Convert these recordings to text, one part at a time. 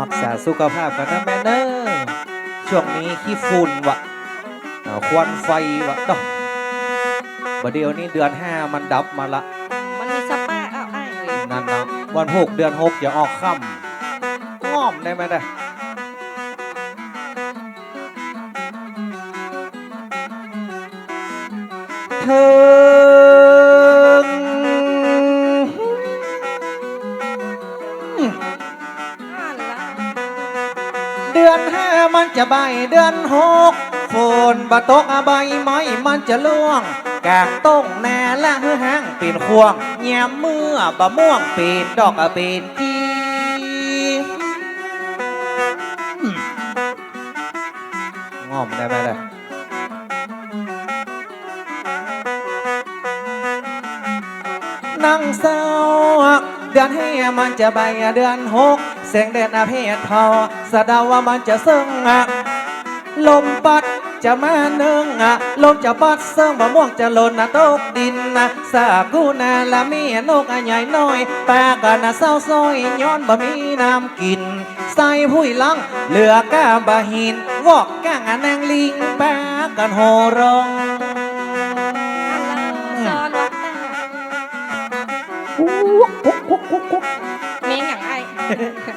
รักษาสุขภาพกันนะแม่เนอช่วงนี้ขี้ฝุ่นวะอ่าควันไฟวะเนาะประเดี๋ยวนี้เดือนห้ามันดับมาละ มันมีสปาเอาไอ้ายเลยนั่นนะวันหกเดือนหกอย่าออกค่ำง่อมได้ไหมได้เธอ จะใบเดือนหกฝนบะตกอะใบไม้มันจะล่วง กางต้งแน่และหือแหางปีนควงแยมเมื่อบะม่วงปีนดอกอปีนจีง่อมได้ไหมล่ะนั่งเศร้าเดือนให้มันจะใบเดือนหก แสงแดดอาเพศทอสะดาว่ามันจะซึ่งอะลมปัดจะมาเนึงอะลมจะปัดเสิ่งบะม่วงจะหล่นนะตกดินนะสากูนาละมีนกอะใหญ่น้อยปากันนะเศร้าซอยย้อนบะมีน้ำกิน ใส่ผู้ยลังเหลือก้าบะหินวอกก้างอะนางลิงปากันโหร้อง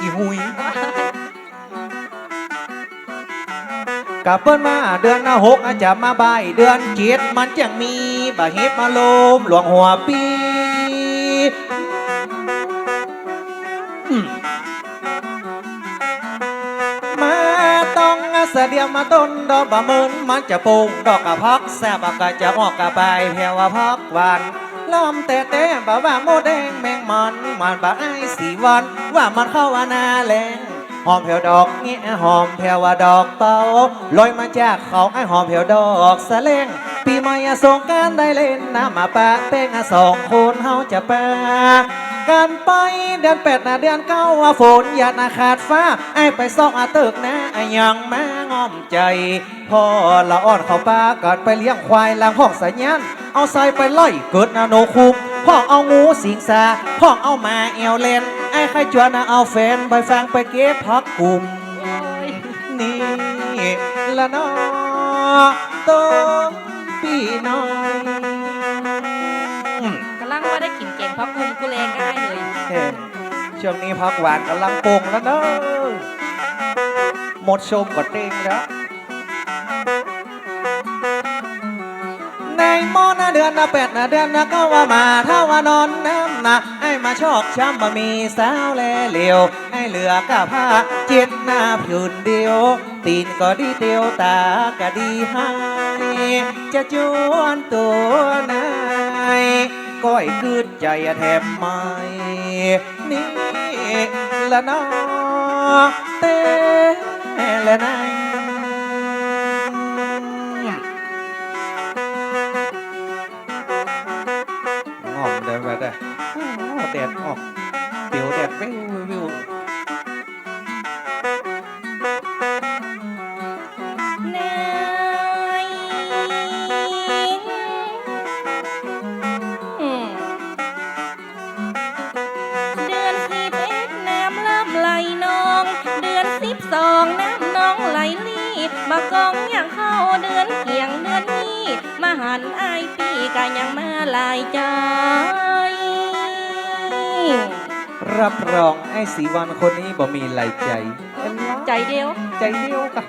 อีหุยกับเปิ้นมาเดือนหกอาจจะมาบายเดือนเจ็ดมันจังมีบะเฮ็ดมาลมหลวงหัวปีมาต้องเสดียมมาต้นดอกบะเมินมันจะปลูกดอกกะพักแซ่บกะจะออกกะไปแผ่วว่าพักหวานลอมแต่แต่บะว่าโมแดงแมงมันมันบะไอสีวัน ว่ามันเข้าอานาแรงหอมแผ่วดอกเงี้ยหอมแผ่วว่าดอกเป่าลอยมาจากเขาไอ้หอมแผ่วดอกสะเลงปีใหม่อะสงการได้เล่นน้ำมาปะเป้งสองคนเฮาจะปาการไปเดือนแปดนะเดือนเก้าอะฝนอย่านาขาดฟ้าไอ้ไปซอกอาตึกนะไอ้ยังแม่งอมใจพ่อละอ่อนเขาปากัดไปเลี้ยงควายล้างห้องสัญญาณเอาใส่ไปไล่เกิดนาโนคุ พ่อเอางูสิงสาพ่อเอามาเอวเลนไอ้ใครจวนนะเอาแฟนไปฟังไปเก็บพักกลุ่มโอ้ยนี่ละเนอตงปีน้อยอืมกำลังว่าได้กินเก่งเพราะกุมกูแรงง่ายเลยเอ้ยช่วงนี้พักหวานกำลังโป่งแล้วเนอะหมดชมก็เต็งแล้ว มอนะเดือนนะแปดนะเดือนนะก็ว่ามาถ้าว่านอนน้ำนะไอ้มาชอกช้ำมามีสาวแลเหลียวไอ้เหลือกะผ้าเจ็ดหน้าผืนเดียว ตีนก็ดีเตียวตาก็ดีให้จะจวนตัวนายก้อยคืดใจแทบไม่นี่ละนอเต้ละนาย ดดออกเดี๋ยวแดดวิววิวนายอืมเดือนสิบเอ็ดน้ำล่ำไหลนองเดือนสิบสองน้ำนองไหลลีมากองอย่างเข้าเดือนเกียงเดือนนี้มาหันอายพี่ก็ยังมาลายใจ รับรองไอ้สีวันคนนี้บ่มีไหลใจเป็นล้อใจเดียว ใจเดียวกะ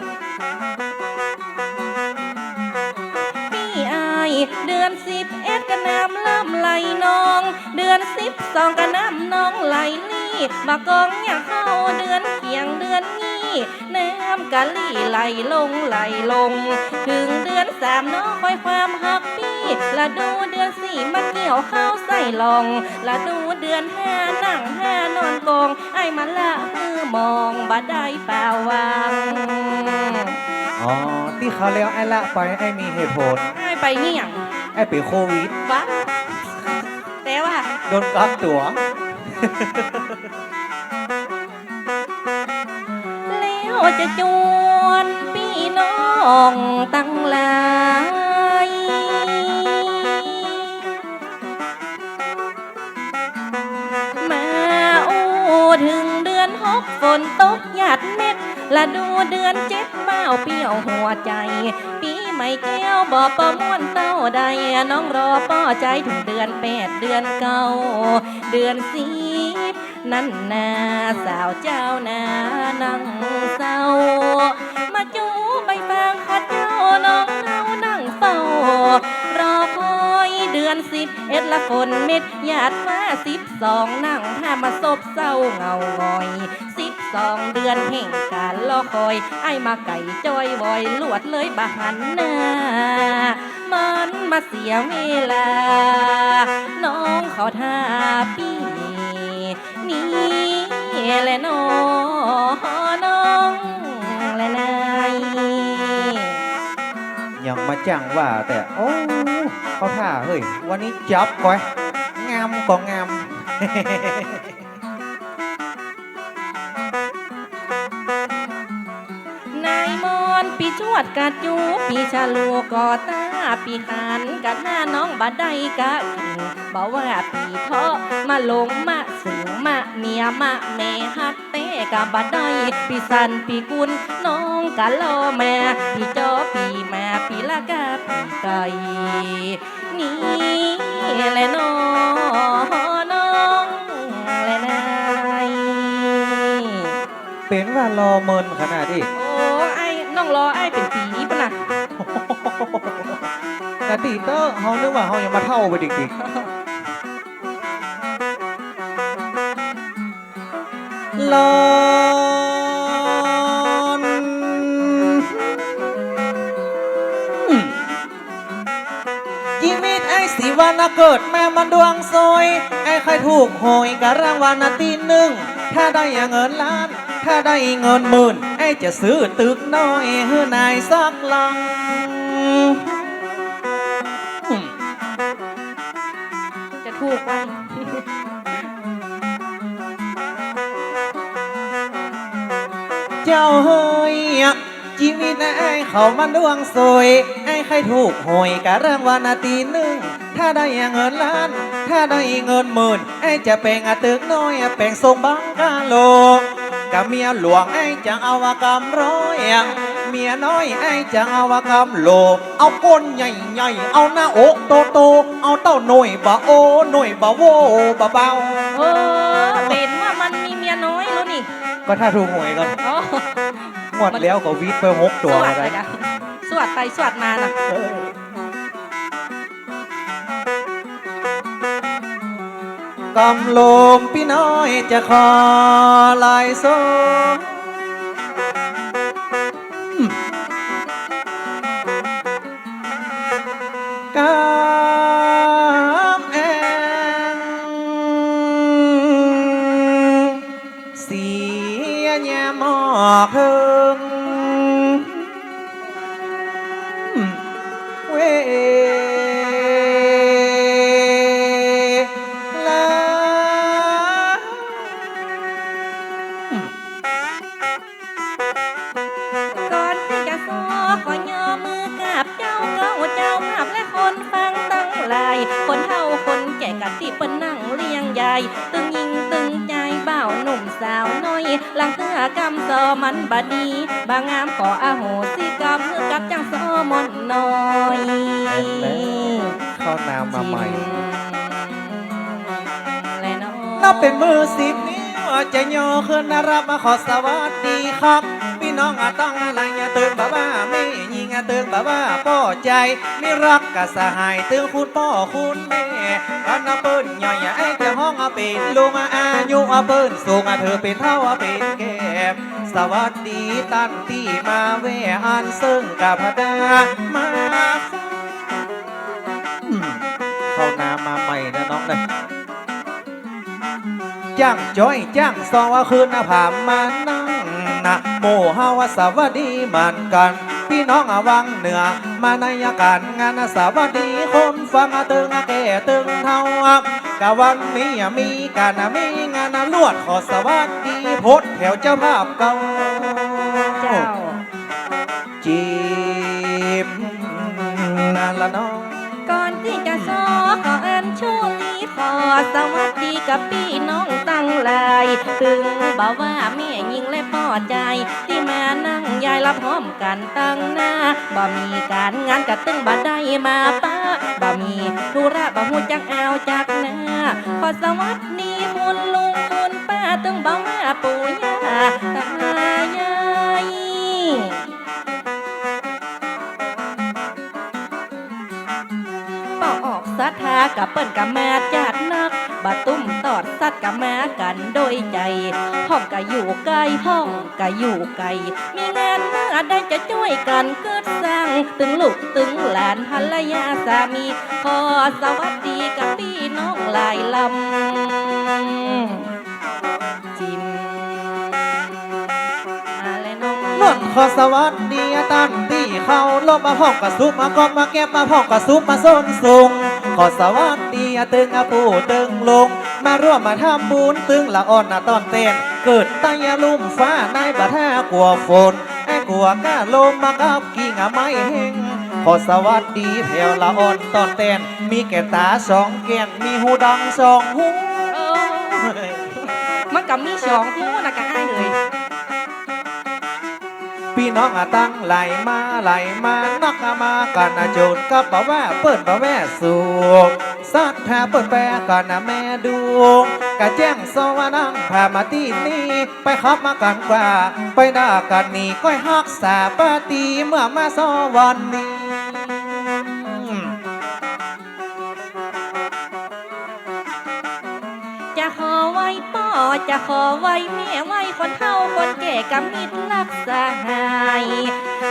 พี่อาย เดือนสิบเอ็ดก็น้ำล่ำไหลนอง เดือนสิบสองก็น้ำนองไหลลีมากองอย่างเข้าเดือนเคียงเดือนนี้น้ำกะลี่ไหลลงไหลลง ถึงเดือนสามน้องคอยความหักพี่ละดูเดือนสี่มาเกี่ยวข้าวใส่ลองละดูเดือนห้านั่งห้านอนกองไอ้มันละมือมองบ่ได้เปล่าวางอ๋อที่เขาแล้วไอ้ละไปไอ้มีเหตุผลไอ้ไปเงี่ยงไอ้เป็นโควิดวะแต่ว่าโดนกักตัวแล้วจะจวนพี่น้องตั้งหลาย ฝนตกหยาดเม็ด ละดูเดือนเจ็ดเบ้าเปรี้ยวหัวใจ ปีใหม่แก้วบ่ประมวลเต้าใดน้องรอป้อใจถึงเดือนแปดเดือนเก้าเดือนสิบนั่นนาสาวเจ้านานั่งเศร้า มาจูใบฟางขอเจ้าน้องเนานั่งเฝ้ารอคอยเดือนสิบเอ็ดละฝนเม็ดหยาดฟ้าสิบสองนั่งถ้ามาซบเศร้าเงางอยสิบ สองเดือนแห่งการรอคอย ไอ้มาไก่จอยวอยลวดเลยบาหันหน้ามันมาเสียเวลา น้องเขาท่าพี่นี่แหละน้องน้องและนายยังมาจ้างว่าแต่โอ้เขาท่าเฮ้ย วันนี้จับก้อยงามก็งาม ชวดกัดจูปีชาลูกอตาปีขันกัดหน้าน้องบาดได้กะขิงบอกว่าปีเทาะมาลงมาสิงมาเมียมาแม่ฮักเต้กะบาดได้ปีสันปีกุลน้องกะลอแม่ปีจอปีแม่ปีละกะปีไก่นี่แหละน้องน้องและนายเป็นว่า รอเมินขนาดนี้ แต่ตีเตอร์เขานึกว่าเขายังมาเท่าไปดิกๆลอนอืมชีวิตไอ้สิวันน่ะเกิดแม่มันดวงซอยไอ้ใครถูกหวยกะรางวัลนาทีหนึ่ง ถ้าได้เงินล้าน ถ้าได้เงินหมื่น ไอ้จะซื้อตึกน้อยให้นายสักหลัง เจ้าเฮ้ยชีวิตไอ้เขามันดวงสวยไอ้ใครถูกหวยกะเรางวัลนาทีหนึ่งถ้าได้เงินล้าน ถ้าได้เงินหมื่นไอ้จะเป็นอาตึกน้อยแปลงทรงบังกาโลกับเมียหลวงไอ้จะเอาวากำร้อยเมียน้อยไอ้จะเอาวากำโล เอาก้นใหญ่ๆเอาหน้าอกโตๆเอาเต้าหน่อยบะโอหน่อยบะโวบะเบา ก็ถ้าถูกหวยก่อนอ๋อหมดแล้วก็วีดไปหกสตัววัสเลดียนะสวัสดีไปสวัสดมาน่ะกำลมพี่น้อยจะขอลายโซ ย่ มาใหม่และน้องนับเป็นมือสิบนิ้วจะย่อขึ้นนะรับมาขอสวัสดีครับพี่น้องอาต้องอะไรอย่าตื่นบ้าบ้าไม่ยิงอาตื่นบ้าบ้าป้อใจไม่รักกะสหายตื่นคุณพ่อคุณแม่กันนะเปิ้นใหญ่ไอ้จะห้องอาเป็นลุงอายุอาเปิ้นสูงอาเธอเป็นเท่าอาเป็นแก้มสวัสดีตันที่มาแวะอันซึ่งกับพดามาอืม เข้าน้ำมาใหม่นะน้องนะจ้างจ้อยจ้างซอว่าคืนหน้าผามมานั่งนะโมเฮาวาสวัสดีมันกัน พี่น้องอาวังเหนือ มาในอาการงานสวัสดีคนฟังอาตึงอาแก่ตึงเท่ากะวันนี้มีการมีงานลวดขอสวัสดีโพดแถวเจ้าภาพเก่าเจ้าจีบนั่นละน้อง สวัสดีกับพี่น้องตั้งหลายถึงบอกว่าแม่ยิงและพ่อใจ ที่มานั่งยายละพร้อมกันตั้งหน้าบ่มีการงานกะตึงบ่ได้มาป้าบ่มีธุระบ่หูจักเอาจากหน้าขอสวัสดีคุณลุงคุณป้าตึงบอกว่าปู่ย่าตายายากับเปิ้นกับมาจัดนักบาตุ้มตอดสัตว์กับมากันโดยใจ ห้องก็อยู่ใกลห้องก็อยู่ไกลมีงานเมื่อใดจะช่วยกันเกิดสร้างตึงลูกตึงหลานภรรยาสามีขอสวัสดีกับพี่น้องหลายลำจิมน้องนขอสวัสดีตั้นที่เขาลบมาพ่องกระซุบมากอบมาเก็บมาพ่องกระซุบมาส้นสูง ขอสวัสดีตึงอาปูตึงลง มาร่วมมาทำบุญตึงละอ่อนนะตอนเต้นเกิดต้ยาลุ่มฟ้าในบะท่ากลัวฝนไอ้กลัวก้าลมมากับกิ่งไม้เฮงขอสวัสดีแถวละอ่อนตอนเต้นมีแก่ตาสองแก้มมีหูดังสองหูมันกับมีสองคู่นะกะ พี่น้องอะตั้งไหลมาไหลมานักมากันอะโจนกับป่าแว่เปิดป่าแว่สูบสัตว์แท้เปิดแปรกันอะแม่ดูกะแจ้งสวานังพามาที่นี่ไปขับมากันกว่า ไปด่ากันนี่ก้อยฮักสาปาตีเมื่อมาสวันนี้ จะขอไว้แม่ไว้คนเฒ่าคนแก่กำมิดรักษาหาย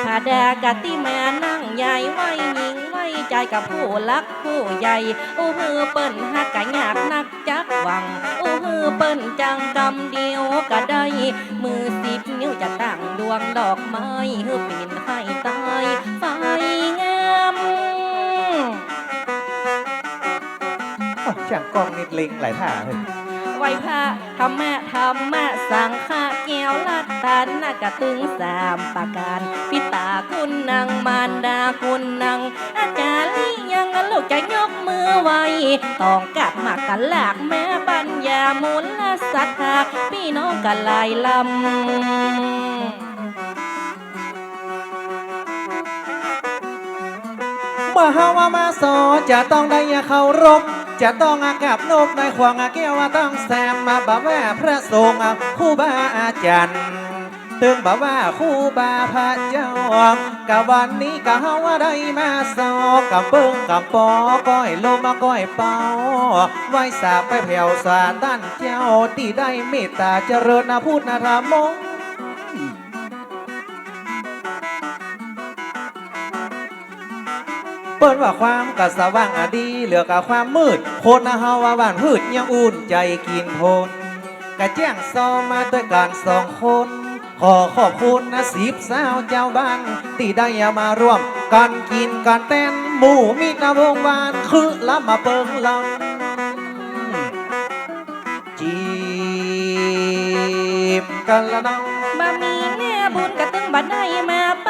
ผาดากะติมานั่งยายไว้หญิงไว้ใจกับผู้รักผู้ใหญ่อู้ฮือเปิ้นฮักกะยากนักจักหวังอู้ฮือเปิ้นจังกำเดียวก็ได้มือสิบนิ้วจะตั้งดวงดอกไม้ฮือปีนให้ตายไฟงามช่างกล้องนิดลิงหลายท่าเลย ไหวพระธรรมะธรรมะสังฆะแก้วลัดตันนากะตึงสามประการปิตาคุณนางมารดาคุณนางอาจารย์ลิยังลูกจะยกมือไหวต้องกลับมากันหลากแม่ปัญญามูลละศรัทธาพี่น้องกันลายลำเมื่อเฮาว่ามาสอจะต้องได้ยาเคารพ จะต้องอากับนบในควางอาแก้วว่าต้องแซมมาบ่าแว่พระสงฆ์อะครูบาอาจารย์ตึงบ่าว่าครูบาพระเจ้ากะวันนี้กะเฮาว่าได้มาสอกับเบิ้งกับปอก้อยลมมาก้อยเป่าไหว้สาไปแผ่วสาด้านเจ้าที่ได้เมตตาเจริญนะพูดนะธรรมง เปิ้นว่าความกะสว่างอดี เหลือกับความมืด โคนนะเฮาว่าบ้านพืชยังอุ่นใจกินโพนกะแจ้งซอมาด้วยกันสองคน ขอขอบคุณนะสิบสาวเจ้าบ้านที่ได้มาร่วมกันกินกันเต้นหมู่มีตาวงวานคือละมาเปิงลำจีบกันละน้องบะมีแน่บุญกะตึงบัดได้มาป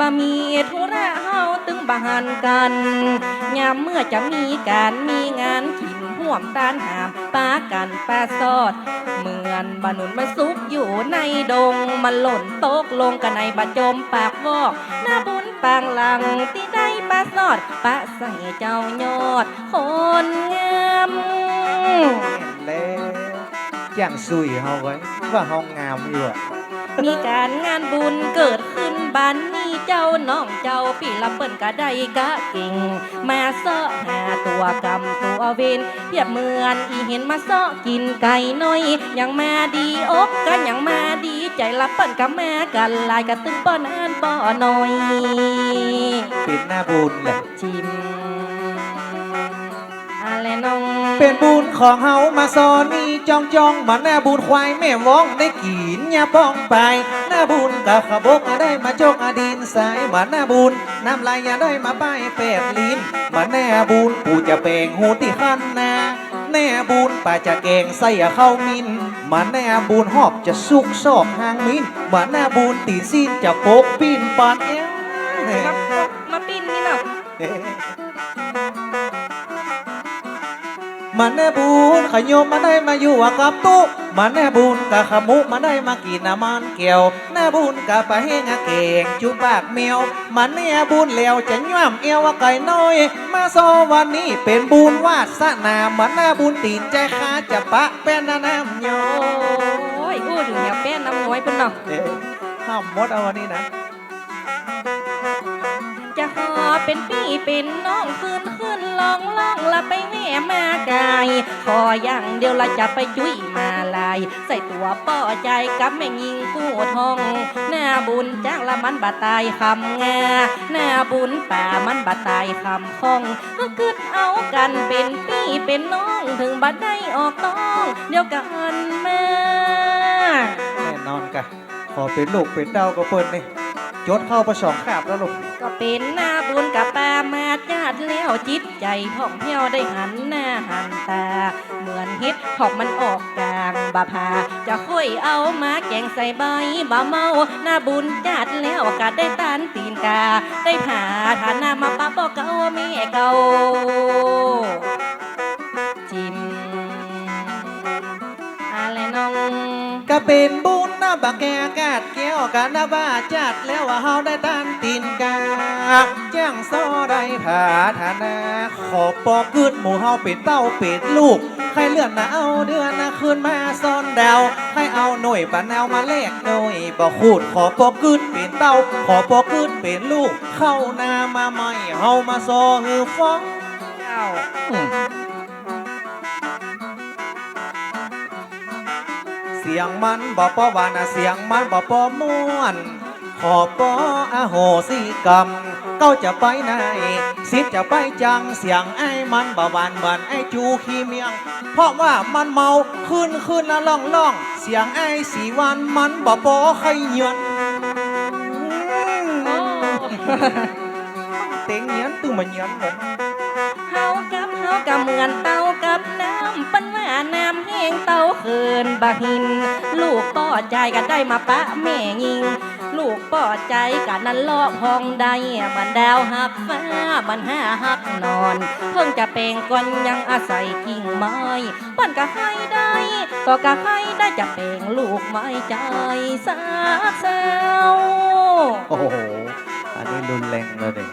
บะมีธุระเฮาตึงบหันกันยามเมื่อจะมีการมีงานขินห่วมต้านหามปากันปาซอด เหมือนบะหนุนมาซุกอยู่ในดงมันหล่นตกลงกันในบะจมปากวอกหน้าบุญปางหลังที่ได้ปาซอดปะใส่เจ้ายอด คนงามแล้วจ้างซุยเฮาไว้ว่าเฮางามอยู่อะมีการงานบุญเกิดขึ้นบ้านนี้ เจ้าน้องเจ้าพี่ละเปิ้นก็ได้กะเก่งมาเสาะหาตัวกรรมตัวเวนเพียบเหมือนอีเห็นมาเสาะกินไก่น้อยยังมาดีอกก็ยังมาดีใจละเปิ้นกับแม่กันหลายกะตึงป้อนอ่านป้อน้อยปิดหน้าบุญแหละชิมอะไรน้องเป็นบุญของเฮามาซอนี่ จ้องจ้องมาหน้าบุญควายแม่วองได้กินยาป้องไป หน้าบุญกับขบกได้มาจกอดินสายมาหน้าบุญน้ำลายยาได้มาป้ายแปดลิ้นมาแน่บุญปู่จะเป่งหูที่ขันนาแน่บุญป่าจะเก่งใส่เข้ามินมาแน่บุญหอบจะสุกซอกหางมินมาแน่บุญตีสิ้นจะโปกปีนปานเอ้ว มามาปิ้นนี่เนาะมันแน่บุญขยมมาได้มาอยู่กับตู้มันแน่บุญกะขมุมาได้มากินน้ำมันเกี่ยวแน่บุญกะไปให้งาเก่งจุบากเมียวมันแน่บุญแล้วจะย่ำเอวว่าไก่น้อย มาโซวันนี้เป็นบุญวาสนามันแน่บุญตีนใจขาจะปะเป็นน้ำโยโอ้ยอู้ถึงแนวแป้นน้ำน้อยเพิ่นเนาะเอ๊ะห้ามมดเอาวันนี้นะจะ ขอเป็นพี่เป็นน้องขึ้นขึ้นลองลองละไปแม่มากายขออย่างเดียวละจะไปจุ้ยมาลาย ใส่ตัวป้อใจกับแม่ยิงกู้ทอง หน้าบุญจ้างละมันบาตายคำงาหน้าบุญป่ามันบาตายคำคองก็กึดเอากันเป็นพี่เป็นน้องถึงบัดได้ออกต้องเดียวกันแม่แน่นอนกะขอเป็นลูกเป็นเต้ากับเปิ้นนี่จดเข้าประสองขาบแล้วลูก ก็เป็นหน้าบุญกับปามาจาดแล้วจิตใจท่องเที่ยวได้หันหน้าหันตา เหมือนเฮ็ดหอบมันออกกลางบาพา จะค่อยเอามาแกงใส่ใบบาเมาหน้าบุญจาดแล้วก็ได้ตานตีนกา ได้ผาฐานามาปะบอกเก่าแม่เก่าจิมอะไรน้องก็เป็นบุญ นะบักแกกาดแก้วกันนะบ้าจัดแล้วว่าเฮาได้ตันตีนกาจ้างซอได้ผาฐานะขอปอกึดหมูเฮาป็นเต้าป็นลูก ใครเลื่อนนะเอาเดือนนะคืนมาซ่อนดาวให้เอาหน่วยปะแนวมาแลกหน่วยบ่คูดขอปอกึดเป็นเต้า ขอปอกึดเป็นลูก เข้านามาใหม่เฮามาซอฮือฟ้องเจ้า สียงมันบ่ปอวานะเสียงมันบ่ปอม่วน ขอปออโหสิกรรมเก้าจะไปไหนสิทธิ์จะไปจังเสียงไอ้มันบ่หวานเหมือนไอ้จูขี้เมียง เพราะว่ามันเมาขึ้นขึ้นนะล่องล่อง เสียงไอ้สีวันมันบ่ปอใครเหยือนโอ้เต็งเหยือนตึงมาเหยือนผมเฮากับเฮากับเหมือนเต่า งเต่าเขินบะหิน ลูกป้อใจกันได้มาปะแม่ยิง ลูกป้อใจกันนั้นลอกห้องใดมันดาวหักฟ้ามันห้าหักนอน เพิ่งจะเปลงก่อนยังอาศัยกิ่งไม้ปั้นกะให้ได้ก็กะให้ได้จะเปลงลูกไม้ใจสาเศร้าโอ้โหอันนี้รุนแรงเลยเด็ก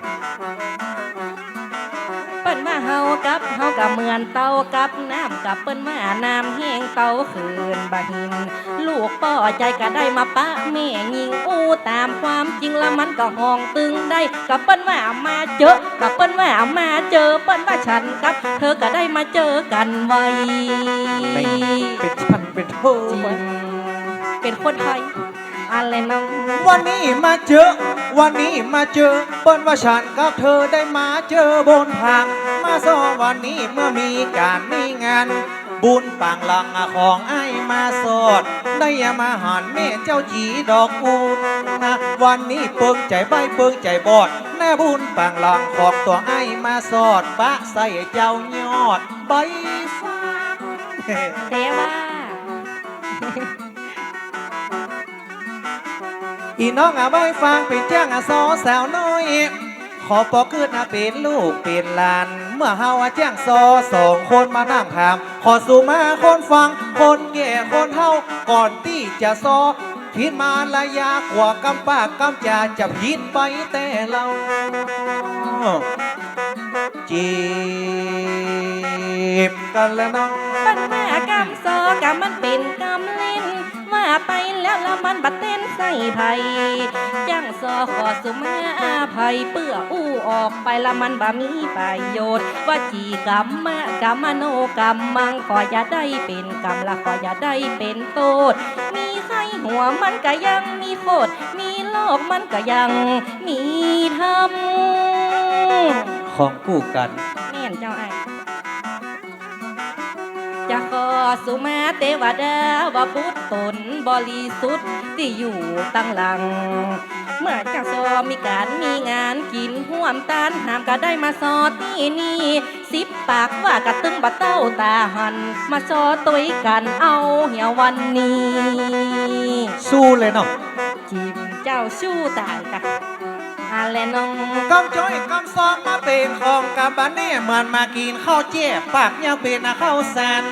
เปิ้นมาเฮากับเฮา กับเหมือนเต่ากับน้ำกับเปิ้นมาน้ำแห้งเต่าคืนบะหิน ลูกป้อใจก็ได้มาปะแม่ยิงอู้ตามความจริงล้วมันก็ห้องตึงได้กับเปิ้นว่ามาเจอกับเปิ้นว่ามาเจอเปิ้นว่าฉันกับ เธอก็ได้มาเจอกันไว้เป็นฉันเป็นเธอเป็นคนไทย อะไรน้งวันนี้มาเจอ วันนี้มาเจอ เปิ้นว่าฉันกับเธอได้มาเจอบนทาง มาซอวันนี้เมื่อมีการมีงาน บุญปางหลังของไอ้มาสอด ได้ยามาหันแม่เจ้าจีดอกอูนะวันนี้เปิงใจใบเปิงใจบอดแน่บุญปางหลังของตัวไอ้มาสอดปะใส่เจ้ายอดใบฟ้าเทว่า อีน้องอาใบฟังเป็นจ้างอาซอสาวน้อย ขอปอคืนอาเป็นลูกเป็นหลาน เมื่อเฮาอาจ้างซอสองคนมานั่งถาม ขอสู่มาคนฟัง คนแก่คนเฮาก่อนที่จะซอพิดมาระยะกว่ากำปากกำจาจะพิดไปแต่เราจีบกันแล้วเน้องปัญหากรรมซอกรรมมันเป็นกรรมเล่น ไปแล้วล้วมันบัดเต้นใส่ไผ่จ้างซอขอสุมาอาภัยเปื้ออู้ออกไปละมันบ่มีประโยชน์ ว่าจีกรรมมะกรรมโนกรรมมังขออย่าได้เป็นกรรมละขออย่าได้เป็นโทษมีใครหัวมันก็ยังมีโคตรมีโลกมันก็ยังมีธรรมของกู้กัน สุมาเทวดาว่าพุทธตนบริสุทธิ์ที่อยู่ตั้งหลัง เมื่อเจ้าซอมีการมีงานกินห่วมตานหามก็ได้มาซอที่นี่สิบปากว่ากระตึงบะเต้าตาหัน มาซอตุยกันเอาเหี่ยววันนี้ สู้เลยเนาะจิมเจ้าชู้ตายกะ ออะไรน้องกำจ้อยกำซองมาเป็นของกับบ้านนี่เหมือนมากินข้าวเจี๊ยบปากยังเป็นอาข้าวแซน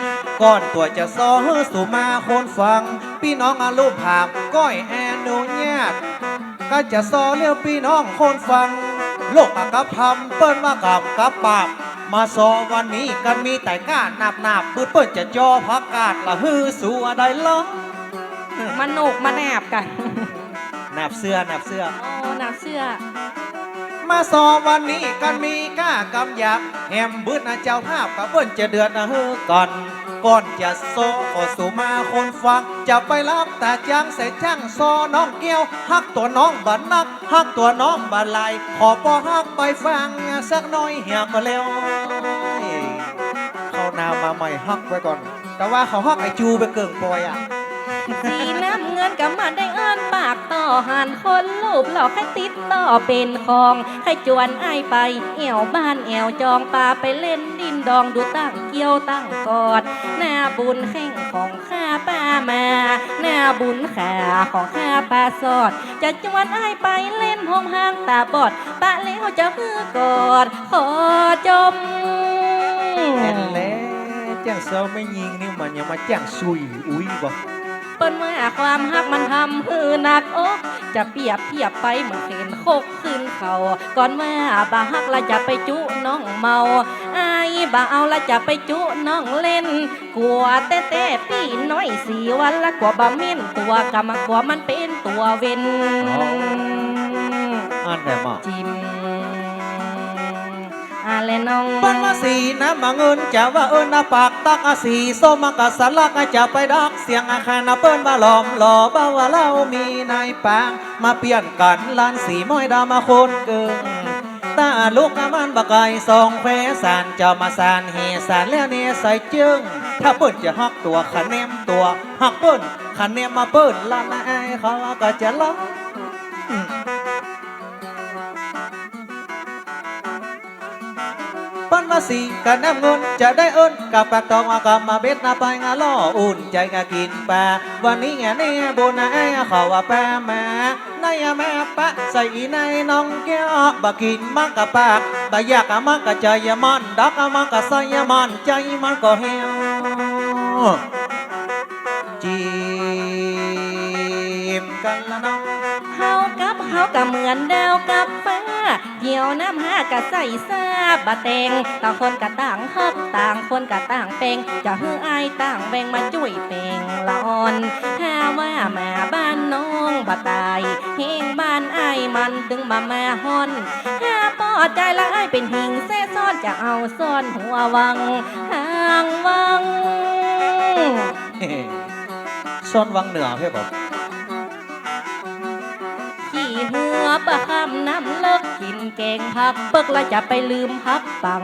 ก่อนตัวจะซอเฮือสู่มาคนฟัง พี่น้องอาลูกผามก้อยแอนโนญาตก็จะซอเรียวพี่น้องคนฟัง โลกอากับพำเปิ้นว่ากับกับปากมาซอวันนี้กันมีแต่ก้านับนับปื้นเปิ้นจะจอพักกาดละฮือสู่อะไรล้อมันหนุกมาแนบกันนับเสื้อนับเสื้อโอ้น้ำเชื่อ มาสอบวันนี้กันมีก้ากำยักแหมบืดนะเจ้าภาพกับเปิ้นจะเดือดนะเฮ้อก่อนก่อนจะโซขอสู่มาคนฟัง จะไปรับแต่จังใส่จังซอน้องเกี้ยวฮักตัวน้องบันนักฮักตัวน้องบันไหลขอปอฮักไปฟังสักน้อยเหี่ยก็แล้วเข้านามาใหม่ฮักไว้ก่อน แต่ว่าเขาฮักไอจูไปเกิงปอยอะ สีน้ำเงินกับมาได้เอิ้นปากต่อหันคนรูปหลอกให้ติดต่อเป็นของให้จวนไอไปแอวบ้านแอวจองปลาไปเล่นดินดองดูตั้งเกี่ยวตั้งกอด หน้าบุญแข่งของข้าป้ามา หน้าบุญขาของข้าป้าสอด จะจวนไอไปเล่นห้องห้างตาบอดปะแล้วจะฮือกอดขอจมแอนแล้วแจ้งเซอไม่ยิงนี่มันยังมาแจ้งซุยอุ้ยบอก เปิ้นเมื่อความฮักมันทำฮือหนักอกจะเปรียบเทียบไปเหมือนเข็นโคกขึ้นเขาก่อนเมื่อบาฮักละจะไปจุน้องเมาอายบาเอาละจะไปจุน้องเล่น กลัวแต่แต่ปีน้อยสีวันละกว่าบะเม่นตัวกำมากว่ามันเป็นตัวเว้นอันไหนมาจิม อะไรน้องปันมาสีน้ำมาเงินจะว่าเอิญนาปากตักอาสีส้มมากะสลักจะไปดักเสียงอาคารนาเปิ้นมาหลอมหล่อบ่าว่าเรามีนายปางมาเปลี่ยนกันลานสีม้อยดามาคนเกิงตาลูกอามันบะไก่สองแควสานเจ้ามาสานเฮสานแล้วเนี่ยใส่จึงถ้าเปิ้นจะฮักตัวคะแนมตัวฮักเปิ้นคะแนมมาเปิ้นละนายเขาก็จะล้อ มาสีกันน้ำเงินจะได้เอิญกับปากตองอากามาเบ็ดนาไปงาล่ออุ่นใจงากินปลาวันนี้ไงเนี่ยบนไอ้เขาว่าแปะมาในแม่ปะใส่ในน้องแก้วบกินมักกะปากบอยากมักกะใจมันดักมักกะใส่มันใจมันก็เหี่ยวจีมกันละน้อง กับเฮากับเหมือนดาวกับฟ้าเกี่ยวน้ำห้ากะใส่ซาบะแตงต่างคนกะต่างฮักต่างคนกะต่างเปงจะฮืออายต่างแบ่งมาจุ้ยเปงละอ่อนถ้าว่ามาบ้านน้องบะตายเฮงบ้านอายมันถึงมาแมาฮอนถ้าปอใจละอายเป็นหิงแซ่ซ่อนจะเอาซ่อนหัววังทางวังซ่อนวังเหนือเพื่อบอก ปห้ามน้ำเลิกกินแกงผักเปิกแล้วจะไปลืมพักปัง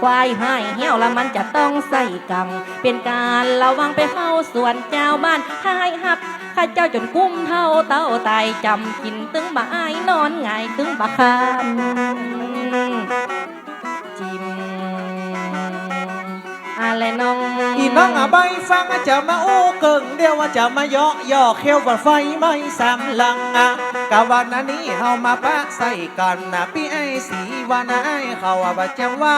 ควายให้เหี่ยวแล้วมันจะต้องใส่กัง เป็นการระวังไปเข้าสวนเจ้าบ้านหายหักข้าเจ้าจนกุ้มเท่าเต้าตายจำกินตึงบ่อายนอนไงายตึงบ่คำ อะไรน้องอีน้องอะใบฟังอะจะมาอู้เกิงเดียวว่าจะมาเยาะย่อเขี้ยวว่าไฟไม่สำลังอะกะวันนั้นนี้เฮามาปะใส่กันนะพี่ไอ้สีวันนะไอ้เขาว่าบะจำว่า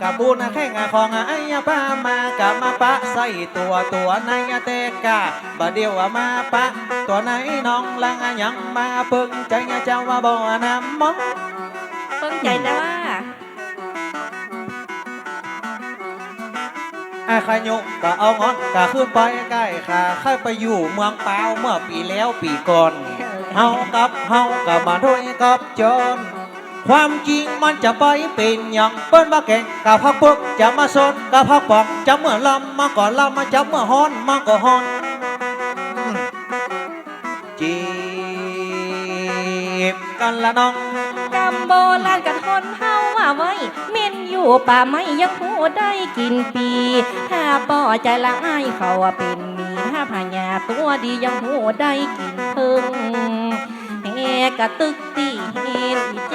กะบูนะแค่งอะของอะไอ้ยะป้ามากะมาปะใส่ตัวตัวในอะเตกะบะเดียวว่ามาปะ ตัวไหนน้องลังอะยังมาเพิ่งใจอะเจ้าว่าบ่นำมองเพิ่งใจแต่ว่า ไอ้ขยุกก็เอางอนก็ขึ้นไปใกล้ค่ะเคยไปอยู่เมืองเปล่าเมื่อปีแล้วปีก่อนเฮากับเฮากับมาด้วยกับจนความจริงมันจะไปเป็นอย่างเปิ้นว่าแก่งกับพักปึกจะมาสนกับพักปองจะเมื่อลำมาก่อนลำมาจะเมื่อฮอนมาก็ฮอนอืมจีบกันละน้องกำโบราณกันทนเฮาว่าไว้เม่น อยู่ป่าไม่ยังหูได้กินปี ถ้าป่อใจละอายเขาเป็นมีถ้าพญาตัวดียังหูได้กินเพิ่งแหกะตึกตีเห็นอีเจ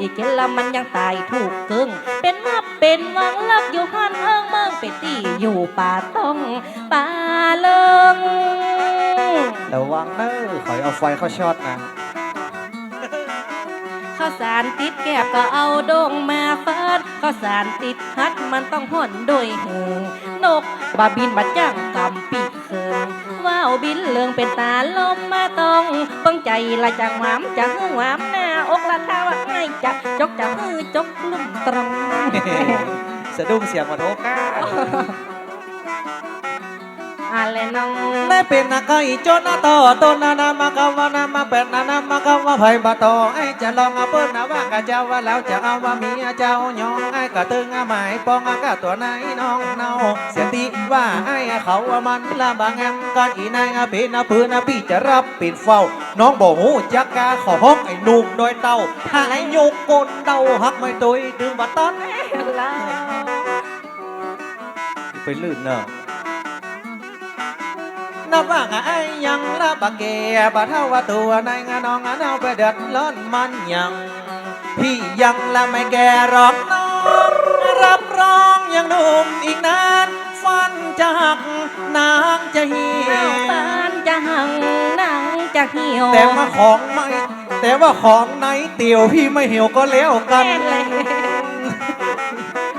อีเจละมันยังตายถูกกึ่งเป็นนับเป็นวังลักอยู่หันเอิงเมืองเป็นตีอยู่ป่าต้องป่าเลิงระวังเนอะขอยเอาไฟเข้าช็อตนะ สารติดแก็บก็เอาโด่งมาฟาดข้าวสารติดฮัดมันต้องห่อนโดยเหิงนกบาบินบัดจ้างกำปีเคิงว่าวบินเลืองเป็นตาลมมาตองปังใจละจังหวามจะหื้อหวามหน้าอกละท่าว่าไงจะจกจะฮือจกลุ่มตรงสะดุ้งเสียงมาโทก้า อะไรน้องได้เป็นนักไก่จนนาต่อต้นนานามากาวานามาเป็ดนานามากาวาไผ่บาตอไอจะลองเอาเปิ้นนะว่ากะเจ้าว่าแล้วจะเอาว่ามีเจ้ายองไอกะตึงอาหมายปองกะตัวไหนน้องเนาเสียติว่าไอเขาว่ามันละบางแอมกันอีนายอาเป็นอาปืนอาพี่จะรับปิดเฝ้า น้องบอกหูจักกาขอห้องไอ้หนุ่มโดยเต้าถ้าไอ้โยกกนเต้าหักไม่ตุยดึงบัตตันแล้วไปลื่นเนอะ นับว่าไงไอ้ยังละบะเกบะเท่าว่าตัวในงานน้องงานเอาไปเดือดร้อนมันยัง พี่ยังละไม่แก่หรอกน้องรับรองยังหนุ่มอีกนานฟันจะหักนางจะเหี่ยปานจะหังหนังจะเหี่ยวแต่ว่าของไม่แต่ว่าของไหนเตี่ยวพี่ไม่เหี่ยวก็แล้วกันแน่เลย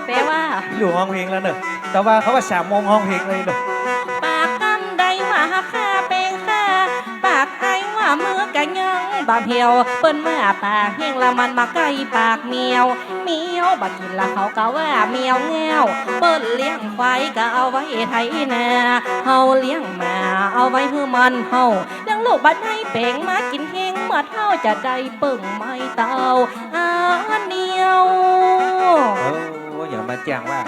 แต่ว่าอยู่ห้องเพลงแล้วเนอะแต่ว่าเขาว่าสามโมงห้องเพลงเลยเนอะะยังบาเหี่ยวเปิ้นมาปากแห้งละมันมาใกล้ปากเมียวเมียวบักกินละเขาก็ว่าเมียวแง้วเปิ้นเลี้ยงควายก็เอาไว้ไถนาเฮาเลี้ยงหมาเอาไว้เพื่อมันเฮาเลี้ยงลูกบัดให้เป่งมากินเฮงเมื่อเท่าจะได้ปึ่งไม่เต้าอันเดียวเอออย่ามาแจ้งว่า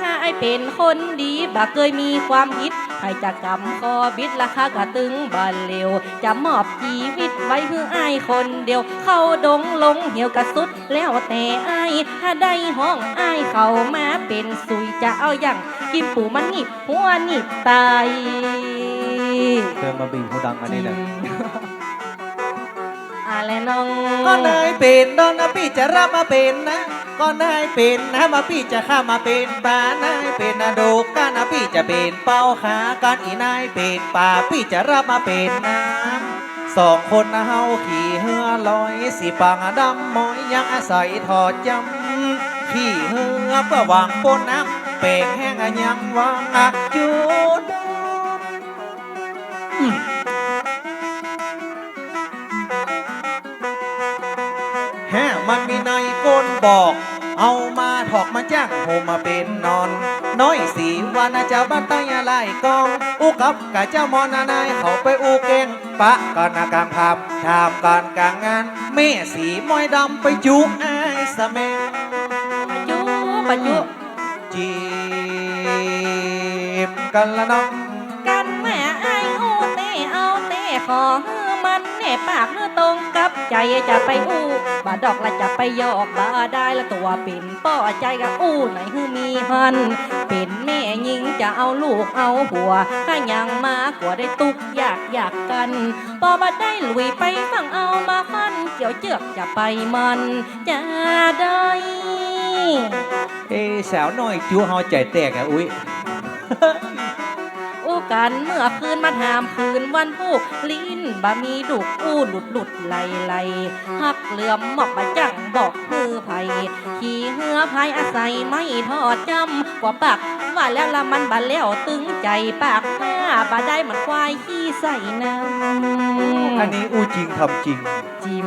ถ้าไอเป็นคนดีบ่เคยมีความผิด ใครจะกำคอบิดราคากระตึงบานเร็ว จะมอบชีวิตไว้เพื่อไอายคนเดียว เข้าดงลงเหี่ยวกระสุดแล้วแต่ไอายถ้าได้ห้องไอายเขามาเป็นสุยจะเอาอย่างกินปูมันนิบหัวนิบตายเติมมาบิงหูดังอันนี้ และน้องก็นายเป็นดอนนะพี่จะรับมาเป็นนะก็นายเป็นนะมาพี่จะข้ามาเป็นป่านายเป็นนะดูกันนะพี่จะเป็นเป้าขากันอีนายเป็นป่าพี่จะรับมาเป็นน้ำสองคนนะเฮาขี่เรือลอยสีปางดำมอยยังอาศัยถอดจำขี่เรือเพื่อวางบนน้ำเป่งแห้งยังวางอะจุด บอก เอามาถอกมาจ้างโหมาเป็นนอน น้อยสีวันนะเจ้าบ้านใต้ยาไล่กอง อุกับกะเจ้ามอนานายเขาไปอูเก่งปะกันนากลางภาพทำการกลางงานแม่สีม้อยดำไปจุกอายสะแมงปะจุปะจุจีบกันละน้องกันแม่ไอายอูเตเอาเตขอฮือ มันแน่ปากเนื้อตรงกับใจจะไปอู้บาดอกละจะไปยอกบาได้ละตัวเป็นป้อใจกับอู้ไหนฮือมีหันเป็นแม่ยิงจะเอาลูกเอาหัวถ้ายังมากว่าได้ตุกอยากอยากกันพอบัดได้ลุยไปฟังเอามาฟันเกี่ยวเจือกจะไปมันจะได้เอ้สาวน้อยจูเฮาใจแตกอะอุ้ย กัน เมื่อคืนมาถามคืนวันพูกลิ้นบะมีดุกอู้หลุดหลุดไหลไหลหักเหลื่อมหมอกบะจังบอกมือไผขี่เหือพายอาศัยไม่ทอดจำกว่าปักว่าแล้วละมันบะแล้วตึงใจปากหน้าบะได้เหมือนควายขี้ใส่น้ำอันนี้อู้จริงทำจริงจิม